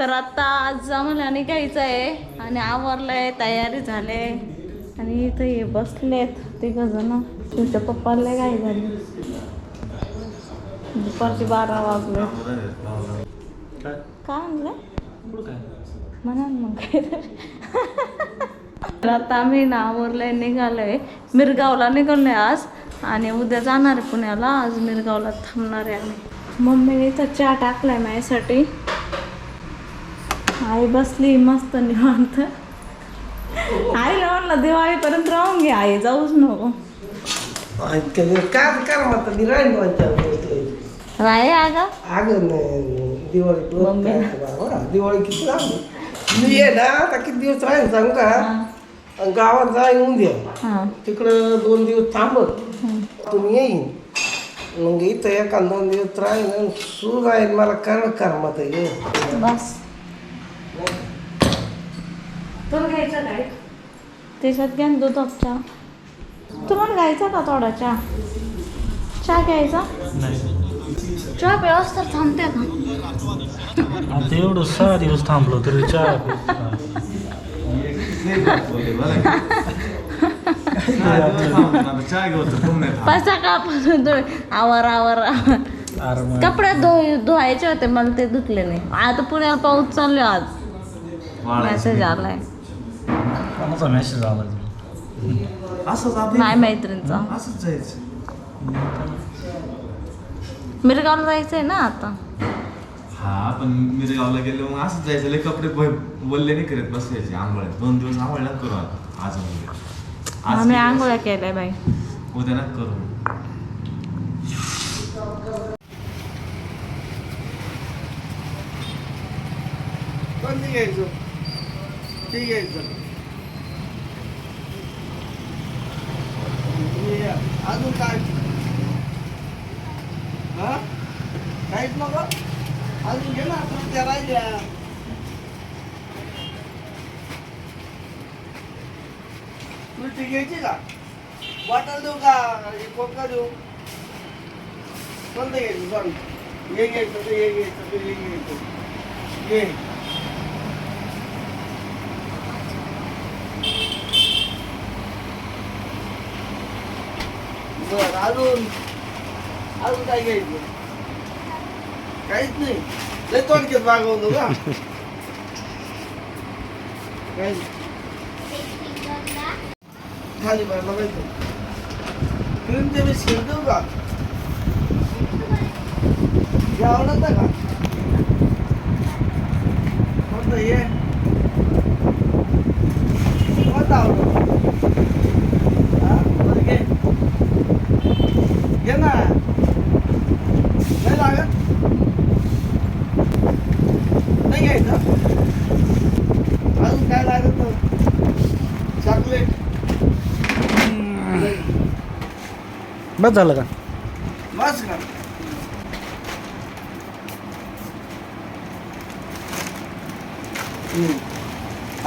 तर आता आज आम्हाला निघायचं आहे आणि आवरलंय तयारी झाले आणि इथं हे बसलेत ते जण. तुमच्या पप्पाला घाई झाली. दुपारचे बारा वाजले. काय म्हणलं? म्हणा मग. काय तर आता आम्ही ना आवरलंय निघालोय. मिरगावला निघालोय आज. आणि उद्या जाणार पुण्याला. आज मिरगावला थांबणार आहे आम्ही. मम्मीने इथं चहा टाकलाय माझ्यासाठी. आई बसली मस्त निवांत. आईला म्हणलं दिवाळीपर्यंत राहून घे आई जाऊच नको. काय कर म्हणतात मी राहीन राय अगं अगं नाही, दिवाळी दिवाळी किती लांब मी ये ना आता किती दिवस राहीन सांग का? गावात जाईन उद्या हां. तिकडं दोन दिवस थांबत तुम्ही येईन. मग इथं एका दोन दिवस राहीन सुरू राहील मला करण कर मत बस. तुला घ्यायचं काय? त्याच्यात घ्या ना दुधात चहा तुम्हाला घ्यायचा का थोडा चहा? चहा घ्यायचा? चहा प्यावस तर थांबते का? आता एवढं सहा दिवस थांबलो तरी चहा पैसा का पण आवर आवर कपडे धु धुवायचे होते मला ते धुतले नाही. आता पुण्याला पाऊस चालू आहे आज. मेसेज आलाय. कोणाचा मेसेज आला नाही मैत्रिणीचा. असंच जायचं. मिरगावला जायचंय ना आता? हा पण मिरगावला गेलो मग असंच जायचं. लय कपडे बोलले नाही करत बसायचे. आंघोळ्यात. दोन दिवस आंघोळ्या करू आता. आज आम्ही केलं. आंघोळ्या केल्या बाई. उद्या ना करू. कोणती घ्यायचं ते यायचं तुम्ही या. अजून काय? हा? काहीच नको? अजून घे ना तुमच्या राहिल्या. तुला घ्यायची का? बॉटल देऊ का? कोका देऊ? कोणतं घ्यायचं? सांग हे घ्यायचं ते हे घ्यायचं ते हे घ्यायचं. घे. बर अजून अजून काय घ्यायचं? काहीच नाही. लय तोंडकेत मागवतो का काही खाली बाय ते मी बिस्किट देऊ का? हे आवडतं का? कोणतं हे कोणतं आवडतं हा बरं घे घे ना नाही लागत नाही घ्यायचं अजून काय लागत चॉकलेट बस झालं का? बस का.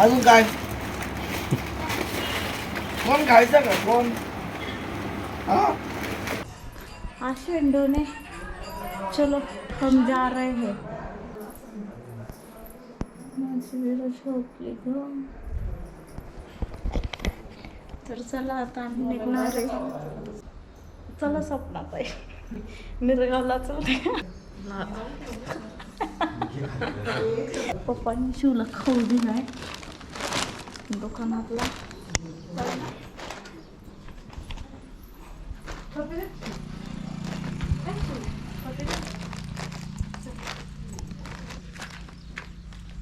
अजून काय? कोण खायचं का? कोण? हा? आश्विन डोने चलो हम जा रहे हैं. माझी विरं झोपली ग. तर चला आता आम्ही निघणार आहे. चला सपना आहे मिरगावला चलते पप्पांनी शिवला खाऊ दिलाय दुकानातला.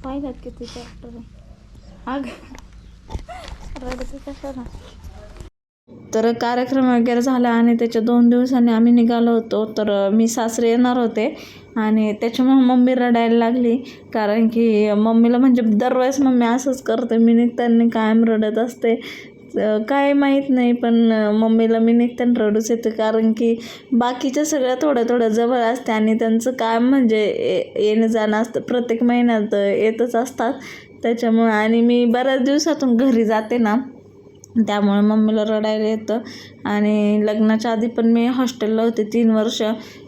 पाहिलात किती ट्रॅक्टर आहे. अग रडते कशाला? तर कार्यक्रम वगैरे झाला आणि त्याच्या दोन दिवसांनी आम्ही निघालो होतो. तर मी सासरे येणार होते आणि त्याच्यामुळे मम्मी रडायला लागली. कारण की मम्मीला म्हणजे दरवेळेस मम्मी असंच करते. मी निघताना कायम रडत असते. काय माहीत नाही पण मम्मीला मी निघताना रडूच येते. कारण की बाकीच्या सगळ्या थोड्या थोड्या जवळ असते आणि त्यांचं काम म्हणजे येणं जाणं असतं. प्रत्येक महिन्यात येतच असतात. त्याच्यामुळे आणि मी बऱ्याच दिवसातून घरी जाते ना. त्यामुळे मम्मीला रडायला येतं. आणि लग्नाच्या आधी पण मी हॉस्टेलला होते तीन वर्ष.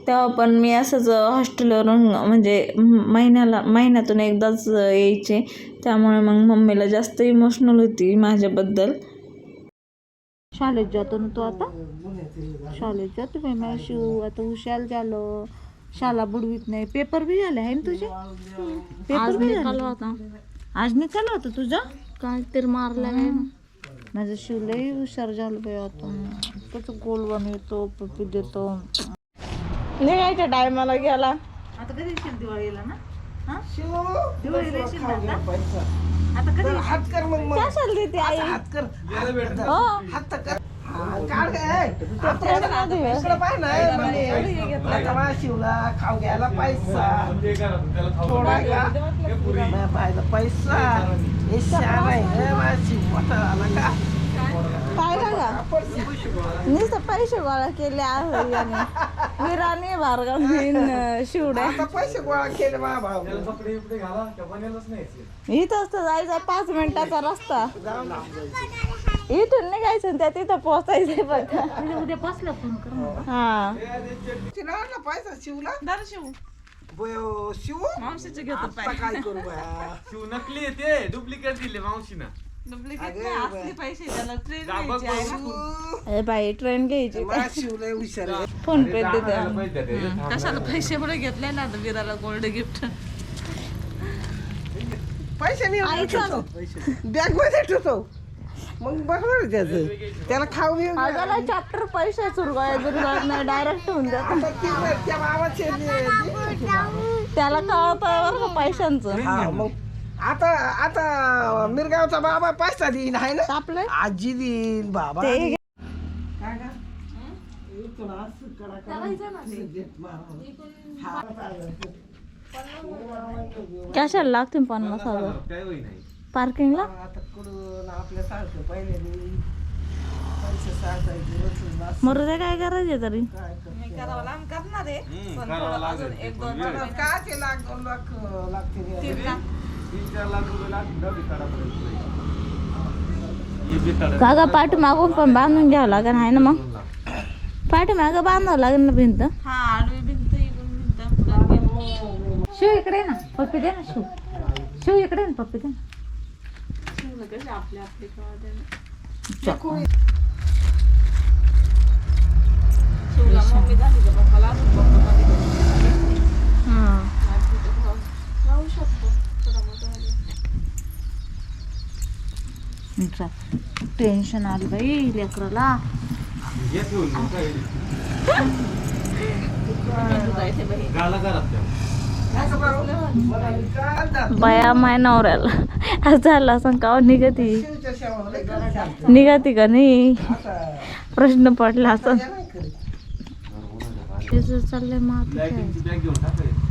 तेव्हा पण मी असंच हॉस्टेलवरून म्हणजे महिन्याला महिन्यातून एकदाच यायचे. त्यामुळे मग मम्मीला जास्त इमोशनल होती माझ्याबद्दल. शाळेत जातो ना तू आता? शाळेत जातो माझ्या शिव आता हुशार झालं. शाळा बुडवीत नाही. पेपर बी झाले आहे ना तुझे? पेपर बी झाले? होता. आज निकाल होता तुझा? काय तर मारला आहे ना माझं शिव लई हुशार झालं बाई आता. कसं गोल बनवतो पप्पी देतो. निघायच्या टायमाला गेला. आता कधी येशील दिवाळीला ना? हा? दिवाळीला येशील ना आता? कधी हात कर मग मग. कशाला देते आई? हात कर. हो. हात तर कर. हा, काढ काय इकडं पाय ना म्हणजे आता शिवला खाऊ घ्यायला पैसा. थोडा का? माझ्या बायला पैसा. काय का? नुसतं पैसे गोळा केले आहे. याने विराने भार्गव शिवड्या आता पैसे गोळा केले इथंच तर जायचं पाच मिनिटाचा रस्ता. इथून निघायचं त्या तिथं पोहोचायचंय बघा उद्या बसला फोन कर. हा. शिवला शिव बयो शिव? मावशीचे घेतो आता काय करू बया शिव नकली आहे ते. डुप्लिकेट दिले मावशीनं. डुप्लिकेट नाही असली पैसे त्याला ट्रेन जा बघ घ्यायची आहे बघू. ना. ए बाई ट्रेन घ्यायची. हुशार आहे. फोन पे देते ते. कशाला पैसे पुढे घेतले ना आता विराला गोल्ड गिफ्ट पैसे नाही ठेवतो बॅगमध्ये ठेवतो. मग बरोबर त्याच. त्याला खाऊ बी अगला चॅप्टर पैसे सुरगाय नाही डायरेक्ट होऊन जात. आता ते- त्या त्याला कळत पैशांचं हा मग आता आता मिरगावचा बाबा पैसा देईन आहे ना आपलं आजी देईन बाबा ते देईन. काय का? इकडं असं कडा कडा असं देत मारा. हा. कशाला लागतील पन्नास हजार काय होई नाही पार्किंगला आता कुठून आपल्यासारखं पहिले मी पैसे साठायचे वसूल वास मरू दे काय करायचे तरी काय करते. हम्म, करावं लागेल ते पण वेळ. आता काय ते लाख दोन लाख अं, लागते रे. तीन चार लाख रुपये लागतील दहा बिताडापर्यंत. हे बिताडं- काका पाठी मागून पण बांधून घ्यावं लागेल आहे ना मग? पाठी मागं बांधावं लागेल ना भिंत? शिव इकडे ये ना पप्पी दे ना शिव. शिव इकडे ये ना पप्पी दे ना. हे ठेवून टेन्शन आली बाई लेकराला. बाया माय नवऱ्याला. आज झाला का हो? निघती. निघती का नाही? प्रश्न पडला असं. हे. तिचं चाललंय मग घेऊन टाकायची